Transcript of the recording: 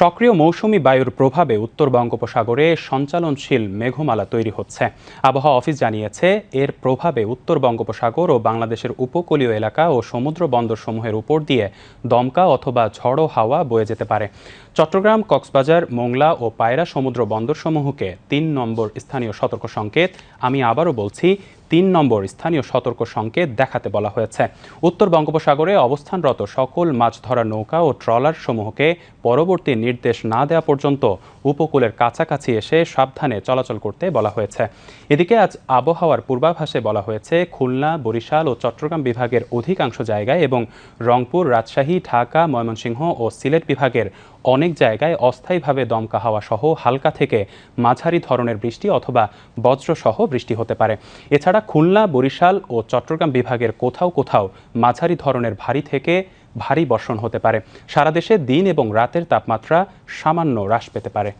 সক্রিয় মৌসুমি বায়ুর প্রভাবে উত্তর বঙ্গোপসাগরে সঞ্চালনশীল মেঘমালা তৈরি হচ্ছে। আবহাওয়া অফিস জানিয়েছে, এর প্রভাবে উত্তর বঙ্গোপসাগর ও বাংলাদেশের উপকূলীয় এলাকা ও সমুদ্র বন্দরসমূহের উপর দিয়ে দমকা অথবা ঝড়ো হাওয়া বয়ে যেতে পারে। চট্টগ্রাম, কক্সবাজার, মোংলা ও পায়রা সমুদ্র বন্দরসমূহকে তিন নম্বর স্থানীয় সতর্ক সংকেত আমি আবারও বলছি তিন নম্বর স্থানীয় সতর্ক সংকেত দেখাতে বলা হয়েছে। উত্তর বঙ্গোপসাগরে অবস্থানরত সকল মাছ ধরা নৌকা ও ট্রলার সমূহকে পরবর্তী নির্দেশ না দেওয়া পর্যন্ত উপকূলের কাছাকাছি এসে সাবধানে চলাচল করতে বলা হয়েছে। এদিকে আজ আবহাওয়ার পূর্বাভাসে বলা হয়েছে, খুলনা, বরিশাল ও চট্টগ্রাম বিভাগের অধিকাংশ জায়গায় এবং রংপুর, রাজশাহী, ঢাকা, ময়মনসিংহ ও সিলেট বিভাগের অনেক জায়গায় অস্থায়ীভাবে দমকা হাওয়া সহ হালকা থেকে মাঝারি ধরনের বৃষ্টি অথবা বজ্রসহ বৃষ্টি হতে পারে। এছাড়া খুলনা, বরিশাল ও চট্টগ্রাম বিভাগের কোথাও কোথাও মাঝারি ধরনের ভারী থেকে ভারী বর্ষণ হতে পারে। সারা দেশে দিন এবং রাতের তাপমাত্রা সামান্য হ্রাস পেতে পারে।